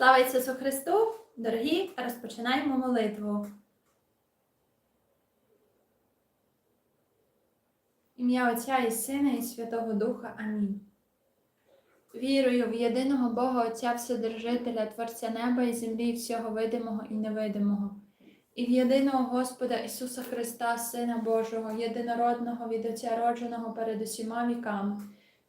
Слава Ісусу Христу! Дорогі, розпочинаємо молитву. Ім'я Отця і Сина і Святого Духа. Амінь. Вірую в єдиного Бога Отця Вседержителя, Творця неба і землі, і всього видимого і невидимого, і в єдиного Господа Ісуса Христа, Сина Божого, єдинородного від Отця родженого перед усіма віками,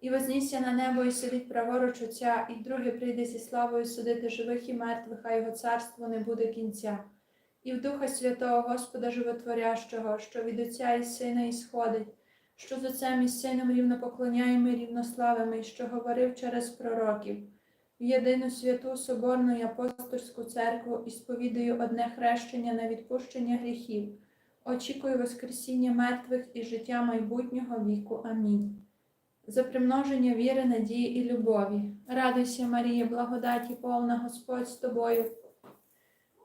І вознісся на небо і сидить праворуч Отця, і вдруге прийде зі славою судити живих і мертвих, а його царство не буде кінця. І в Духа Святого Господа Животворящого, що від Отця і Сина ісходить, що з Отцем і Сином рівно поклоняємо і рівнославимо, і що говорив через пророків. В єдину святу Соборну і апостольську церкву і сповідаю одне хрещення на відпущення гріхів. Очікую Воскресіння мертвих і життя майбутнього віку. Амінь за примноження віри, надії і любові. Радуйся, Марія, благодаті повна Господь з тобою,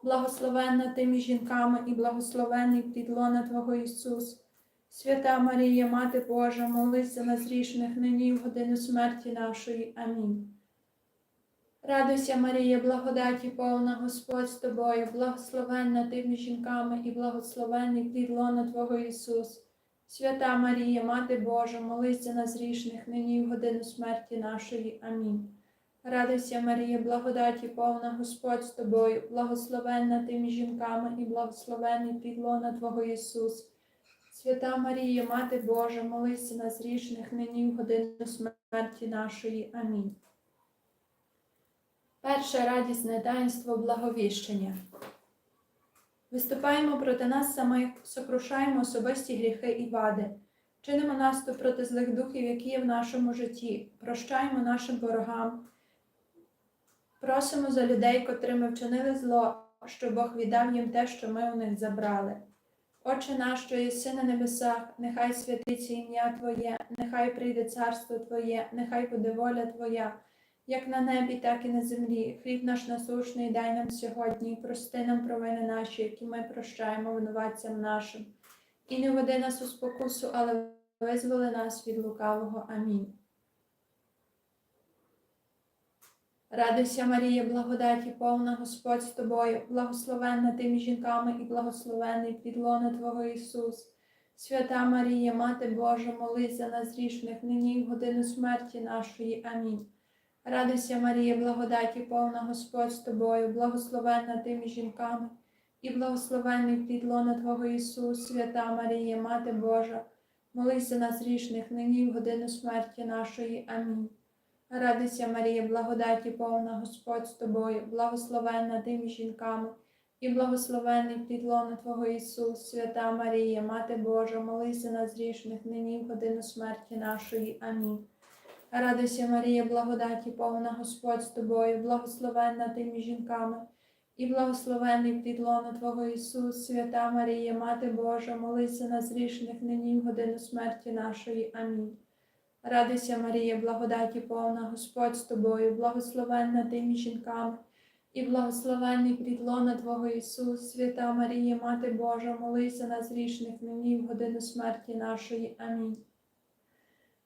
благословенна ти між жінками і благословенний плід лона Твого Ісус. Свята Марія, Мати Божа, молись за нас грішних нині в годину смерті нашої. Амінь. Радуйся, Марія, благодаті повна Господь з тобою, благословенна ти між жінками і благословенний плід лона Твого Ісус. Свята Марія, Мати Божа, молись за нас грішних, нині і в годину смерті нашої. Амінь. Радуйся, Марія, благодаті повна Господь з тобою, благословенна ти між жінками і благословенний підлона Твого Ісус. Свята Марія, Мати Божа, молись за нас грішних, нині і в годину смерті нашої. Амінь. Перше радісне таїнство благовіщення. Виступаємо проти нас самих, сокрушаємо особисті гріхи і вади, чинимо наступ проти злих духів, які є в нашому житті, прощаємо нашим ворогам, просимо за людей, котрими вчинили зло, щоб Бог віддав їм те, що ми у них забрали. Отче наш, що єси на небесах, нехай святиться ім'я Твоє, нехай прийде царство Твоє, нехай буде воля Твоя як на небі, так і на землі. Хліб наш насушний дай нам сьогодні, і прости нам провини наші, які ми прощаємо винуватцям нашим. І не веди нас у спокусу, але визволи нас від лукавого. Амінь. Радуйся, Марія, благодаті, повна Господь з тобою, благословенна ти між жінками і благословенний підлона Твого Ісус. Свята Марія, Мати Божа, молись за нас грішних, нині і в годину смерті нашої. Амінь. Радуйся, Марія, благодаті, повна Господь з тобою, благословенна ти між жінками, і благословенний плід лона Твого Ісус, свята Марія, Мати Божа, молись за нас грішних, нині в годину смерті нашої. Амінь. Радуйся, Марія, благодаті, повна Господь з тобою, благословенна ти між жінками, і благословенний плід лона Твого Ісус, свята Марія, Мати Божа, молись за нас грішних, нині в годину смерті нашої. Амінь. Радуйся, Марія, благодаті, повна Господь з тобою, благословенна ти між жінками, і благословенний плід лона Твого Ісус, свята Марія, Мати Божа, молись за нас грішних, нині в годину смерті нашої. Амінь. Радуйся, Марія, благодаті, повна Господь з тобою, благословенна ти між жінками, і благословенний плід лона Твого Ісус, свята Марія, Мати Божа, молись за нас грішних, нині в годину смерті нашої. Амінь.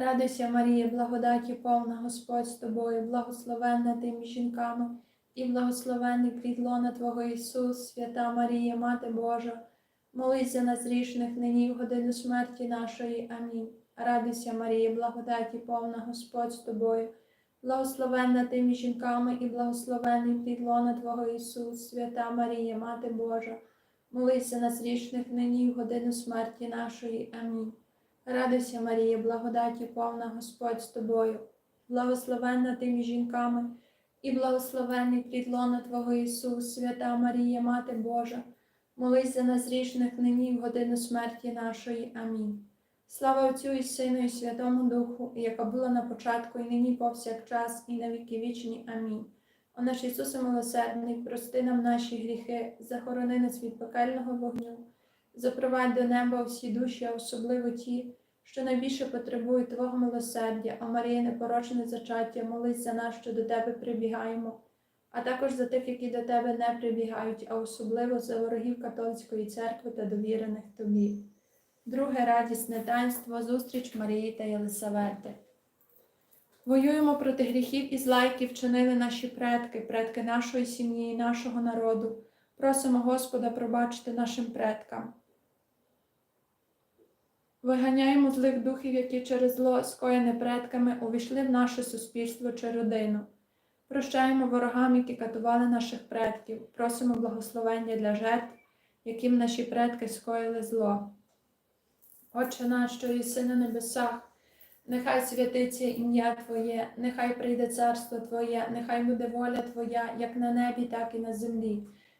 Радуйся, Марія, благодаті повна Господь з тобою, благословенна ти між жінками, і благословенний плід лона Твого Ісус, свята Марія, Мати Божа, молись за нас грішних нині в годину смерті нашої. Амінь. Радуйся, Марія, благодаті повна Господь з тобою, благословенна ти між жінками, і благословенний плід лона Твого Ісус, свята Марія, Мати Божа, Молися нас річних нині в годину смерті нашої. Амінь. Радуйся, Марія, благодаті повна Господь з тобою, благословенна ти між жінками, і благословенний плід лона Твого Ісус, свята Марія, Мати Божа, молись за нас річних нині в годину смерті нашої. Амінь. Слава Отцю і Сину, і Святому Духу, яка була на початку, і нині повсякчас, і на віки вічні. Амінь. О наш Ісусе милосердний, прости нам наші гріхи, захорони нас від пекельного вогню, запровадь до неба всі душі, особливо ті, що найбільше потребують Твого милосердя, а Марія непорочне зачаття, молись за нас, що до Тебе прибігаємо, а також за тих, які до Тебе не прибігають, а особливо за ворогів католицької церкви та довірених Тобі. Друге радісне таїнство зустріч Марії та Єлисавети. Воюємо проти гріхів і зла, які вчинили наші предки, предки нашої сім'ї і нашого народу. Просимо Господа пробачити нашим предкам. Виганяємо злих духів, які через зло, скоєне предками, увійшли в наше суспільство чи родину. Прощаємо ворогам, які катували наших предків, просимо благословення для жертв, яким наші предки скоїли зло. Отче наш, що єси на небесах, нехай святиться ім'я Твоє, нехай прийде царство Твоє, нехай буде воля Твоя, як на небі, так і на землі.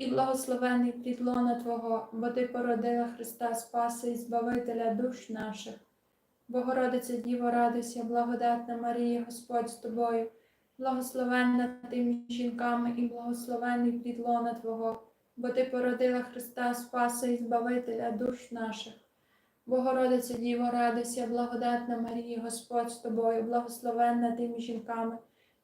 і благословений плід лона Твого, бо ти породила Христа Спаса і Збавителя душ наших. Богородице Діво, радуйся, благодатна Марія, Господь з тобою, благословенна ти між жінками, і благословений плід лона Твого, бо ти породила Христа Спаса і Збавителя душ наших. Богородице Діво, радуйся, благодатна Марія, Господь з тобою, благословенна ти між жінками,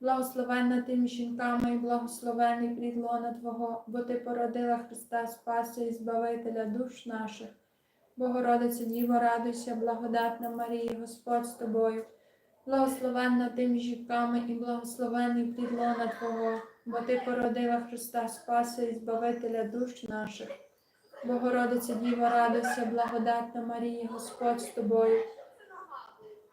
благословенна ти між жінками і благословений плід лона Твого, бо ти породила Христа Спаса і Збавителя душ наших. Богородице Діво, радуйся, благодатна Марія, Господь з тобою, благословенна ти між жінками і благословений плід лона Твого, бо ти породила Христа Спаса і Збавителя душ наших. Богородице Діво, радуйся, благодатна Марія, Господь з тобою.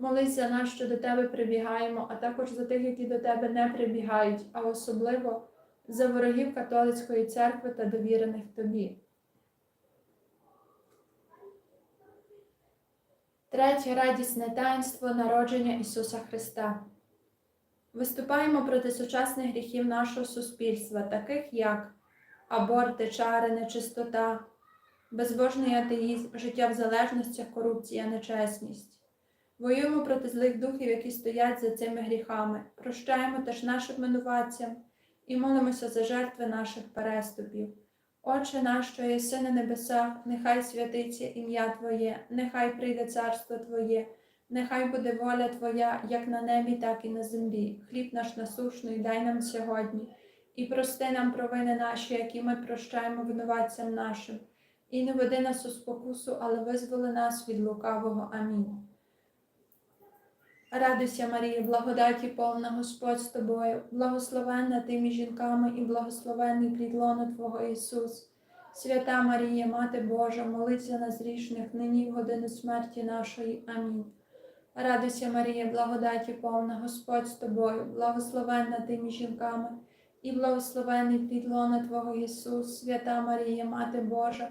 Молись за нас, що до тебе прибігаємо, а також за тих, які до тебе не прибігають, а особливо за ворогів католицької церкви та довірених тобі. Третє радісне таїнство народження Ісуса Христа. Виступаємо проти сучасних гріхів нашого суспільства, таких як аборти, чари, нечистота, безбожний атеїзм, життя в залежностях, корупція, нечесність. Воюємо проти злих духів, які стоять за цими гріхами, прощаємо теж нашим винуватцям і молимося за жертви наших переступів. Отче наш, що єси на небесах, нехай святиться ім'я Твоє, нехай прийде царство Твоє, нехай буде воля Твоя, як на небі, так і на землі. Хліб наш насушний дай нам сьогодні, і прости нам провини наші, які ми прощаємо винуватцям нашим. І не веди нас у спокусу, але визволи нас від лукавого. Амінь. Радуйся, Марія, благодаті повна Господь з тобою, благословенна ти між жінками і благословенний плідлоно Твого Ісус. Свята Марія, Мати Божа, молись за нас грішних, нині в годину смерті нашої. Амінь. Радуйся, Марія, благодаті повна Господь з тобою, благословенна ти між жінками і благословенний плід лона Твого Ісус. Свята Марія, Мати Божа,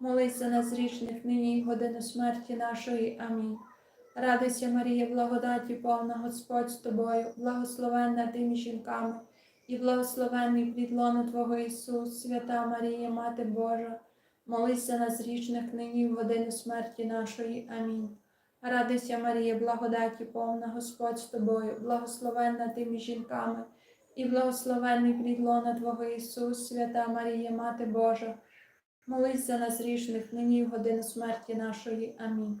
молись за нас грішних, нині в годину смерті нашої. Амінь. Радуйся, Марія, благодаті повна Господь з тобою, благословенна ти між жінками, і благословенний плід лона Твого Ісус, свята Марія, Мати Божа, молись за нас грішних нині в годину смерті нашої. Амінь. Радуйся, Марія, благодаті повна Господь з тобою, благословенна ти між жінками, і благословенний плід лона Твого Ісус, свята Марія, Мати Божа, молись за нас грішних нині в годину смерті нашої. Амінь.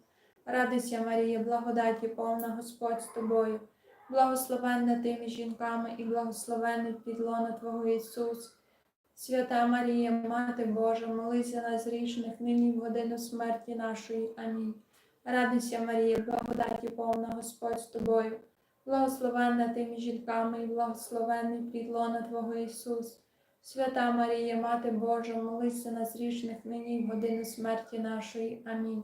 Радуйся, Марія, благодаті повна Господь з тобою, благословенна ти між жінками і благословенний плід лона Твого Ісус. Свята Марія, Мати Божа, молись за нас грішних нині в годину смерті нашої. Амінь. Радуйся, Марія, благодаті повна Господь з тобою, благословенна ти між жінками і благословенний плід лона Твого Ісус. Свята Марія, Мати Божа, молись за нас грішних нині в годину смерті нашої. Амінь.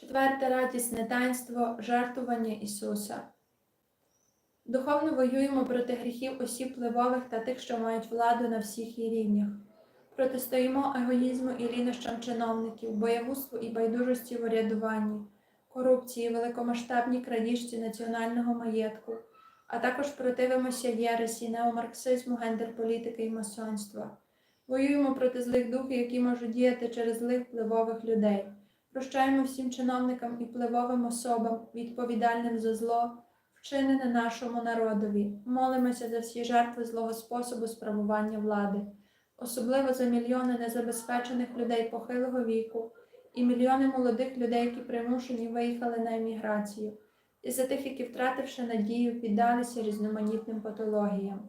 Четверте радісне таїнство жертвування Ісуса. Духовно воюємо проти гріхів осіб впливових та тих, що мають владу на всіх її рівнях. Протистоїмо егоїзму і лінощам чиновників, боягузтву і байдужості в урядуванні, корупції, великомасштабній крадіжці національного маєтку, а також противимося єресі, неомарксизму, гендерполітики і масонства. Воюємо проти злих духів, які можуть діяти через злих впливових людей. Прощаємо всім чиновникам і впливовим особам, відповідальним за зло, вчинене нашому народові. Молимося за всі жертви злого способу справування влади, особливо за мільйони незабезпечених людей похилого віку і мільйони молодих людей, які примушені виїхали на еміграцію, і за тих, які, втративши надію, піддалися різноманітним патологіям.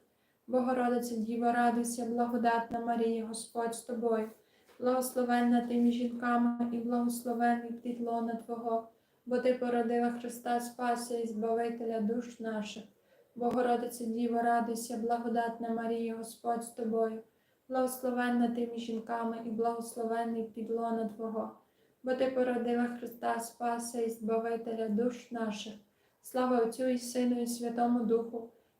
Богородице Діво, радуйся, благодатна Марія, Господь з тобою, благословенна ти між жінками і благословенний плід лона Твого, бо Ти породила Христа Спаси і Збавителя душ наших. Богородице Діво, радуйся, благодатна Марія, Господь з тобою, благословенна ти між жінками і благословенний плід лона Твого, бо Ти породила Христа Спаси і Збавителя душ наших. Слава Отцю і Сину, і Святому Духу,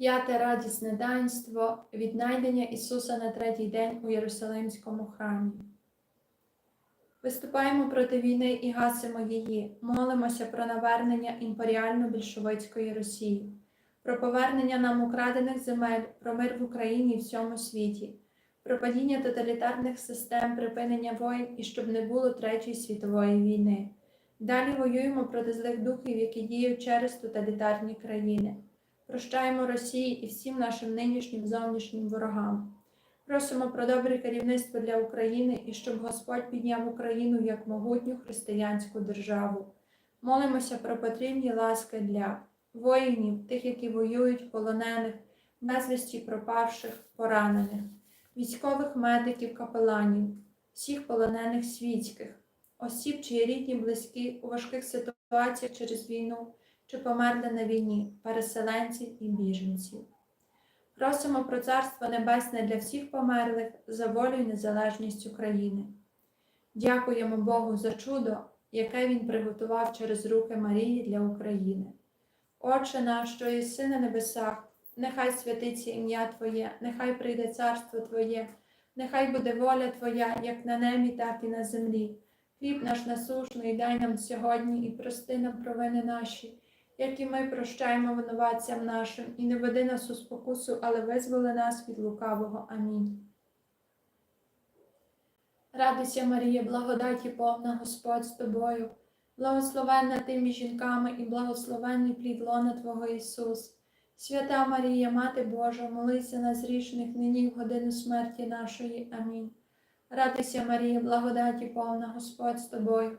П'яте радісне таїнство віднайдення Ісуса на третій день у Єрусалимському храмі. Виступаємо проти війни і гасимо її, молимося про навернення імперіально-більшовицької Росії, про повернення нам украдених земель, про мир в Україні і всьому світі, про падіння тоталітарних систем, припинення воїн і щоб не було Третьої світової війни. Далі воюємо проти злих духів, які діють через тоталітарні країни. Прощаємо Росії і всім нашим нинішнім зовнішнім ворогам. Просимо про добре керівництво для України і щоб Господь підняв Україну як могутню християнську державу. Молимося про потрібні ласки для воїнів, тих, які воюють, полонених, безвісті пропавших, поранених, військових медиків, капеланів, всіх полонених світських, осіб, чиї рідні, близькі у важких ситуаціях через війну чи померли на війні, переселенців і біженців. Просимо про Царство Небесне для всіх померлих за волю і незалежність України. Дякуємо Богу за чудо, яке Він приготував через руки Марії для України. Отче наш, що єси на небесах, нехай святиться ім'я Твоє, нехай прийде царство Твоє, нехай буде воля Твоя, як на небі, так і на землі. Хліб наш насушний дай нам сьогодні і прости нам провини наші як і ми прощаємо винуватцям нашим, і не веди нас у спокусу, але визволи нас від лукавого. Амінь. Радуйся, Марія, благодаті повна Господь з тобою, благословенна ти між жінками і благословенний плід лона Твого Ісус. Свята Марія, Мати Божа, молися нас грішних нині в годину смерті нашої. Амінь. Радуйся, Марія, благодаті повна Господь з тобою.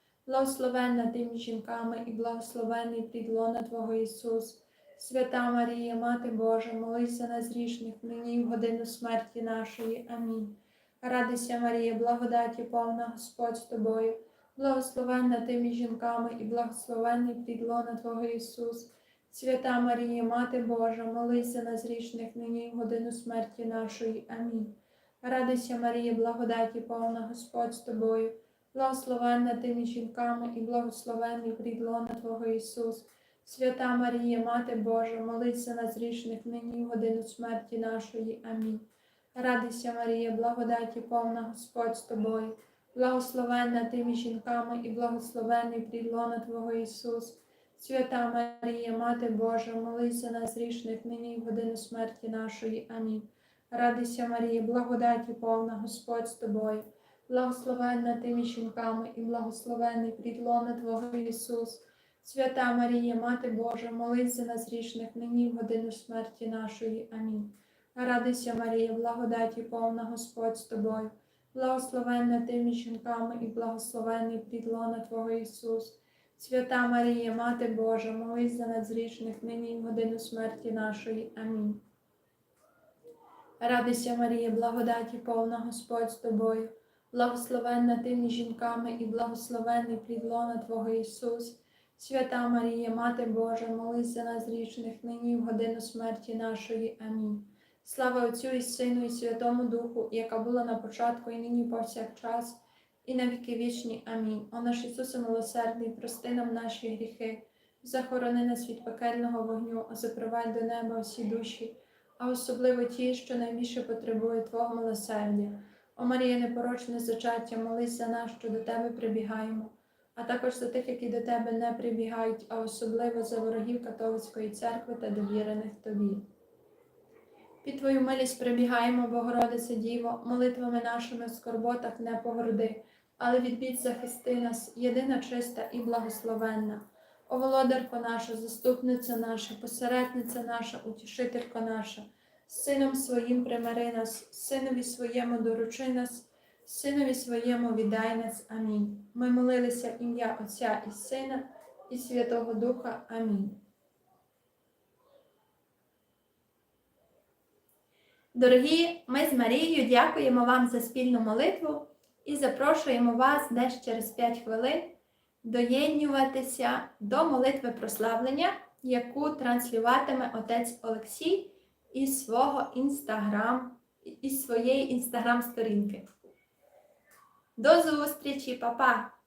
Благословенна ти між жінками і благословенний плід лона Твого Ісус. Свята Марія, Мати Божа, молися нас грішних нині в годину смерті нашої. Амінь. Радуйся, Марія, благодаті повна Господь з тобою. Благословенна ти між жінками і благословенний плід лона Твого Ісус. Свята Марія, Мати Божа, молися нас грішних нині в годину смерті нашої. Амінь. Радуйся, Марія, благодаті повна Господь з тобою. Благословенна ти між жінками і благословенний плід Твого Ісус. Свята Марія, Мати Божа, молися нас грішних нині в годину смерті нашої. Амінь. Радуйся, Марія, благодаті повна Господь з тобою, благословенна ти між жінками і благословенний плід лона Твого Ісус. Свята Марія, Мати Божа, молись за нас грішних нині в годину смерті нашої. Амінь. Радуйся, Марія, благодаті повна Господь з тобою, благословенна ти між жінками і благословенний плід Твого Ісус. Свята Марія, Мати Божа, молись за нас грішних нині в годину смерті нашої. Амінь. Радуйся, Марія, благодаті повна Господь з тобою, благословенна ти між жінками і благословенний плід Твого Ісус. Свята Марія, Мати Божа, молись за нас грішних нині і в годину смерті нашої. Амінь. Радуйся, Марія, благодаті повна Господь з тобою, благословенна ти між жінками і благословенний плід лона Твого Ісус. Свята Марія, Мати Божа, молись за нас грішних нині в годину смерті нашої. Амінь. Слава Отцю і Сину, і Святому Духу, яка була на початку, і нині повсякчас, і на віки вічні. Амінь. О наш Ісусе милосердний, прости нам наші гріхи, захорони нас від пекельного вогню, запровадь до неба всі душі, а особливо ті, що найбільше потребують Твого милосердя. О Марія, непорочне зачаття, молись за нас, що до Тебе прибігаємо, а також за тих, які до Тебе не прибігають, а особливо за ворогів католицької церкви та довірених Тобі. Під Твою милість прибігаємо, Богородице Діво, молитвами нашими в скорботах не погорди, але від бід захисти нас, єдина чиста і благословенна. О володарко наша, заступниця наша, посередниця наша, утішителька наша, сином своїм примири нас, синові своєму доручи нас, синові своєму віддай нас. Амінь. Ми молилися ім'я Отця і Сина, і Святого Духа. Амінь. Дорогі, ми з Марією дякуємо вам за спільну молитву і запрошуємо вас десь через 5 хвилин доєднюватися до молитви прославлення, яку транслюватиме отець Олексій із свого інстаграм, із своєї інстаграм-сторінки. До зустрічі, па-па!